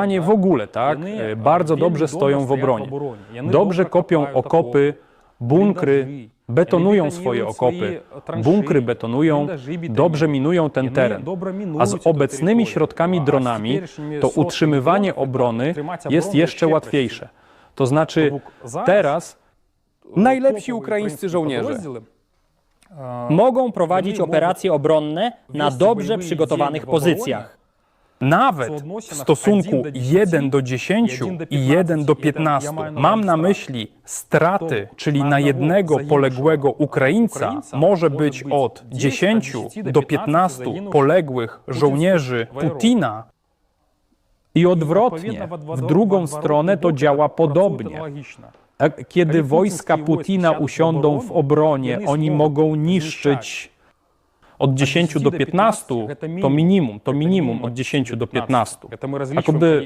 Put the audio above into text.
Rosjanie w ogóle, tak, e, bardzo dobrze stoją w obronie. Dobrze kopią okopy, bunkry, betonują swoje okopy, bunkry betonują, dobrze minują ten teren. A z obecnymi środkami dronami to utrzymywanie obrony jest jeszcze łatwiejsze. To znaczy teraz Najlepsi ukraińscy żołnierze Mogą prowadzić operacje obronne na dobrze przygotowanych pozycjach. Nawet w stosunku 1 do 10 i 1 do 15 mam na myśli straty, czyli na jednego poległego Ukraińca może być od 10 do 15 poległych żołnierzy Putina. I odwrotnie, w drugą stronę to działa podobnie. Kiedy wojska Putina usiądą w obronie, oni mogą niszczyć od 10 do 15, to minimum, to minimum od 10 do 15. A kiedy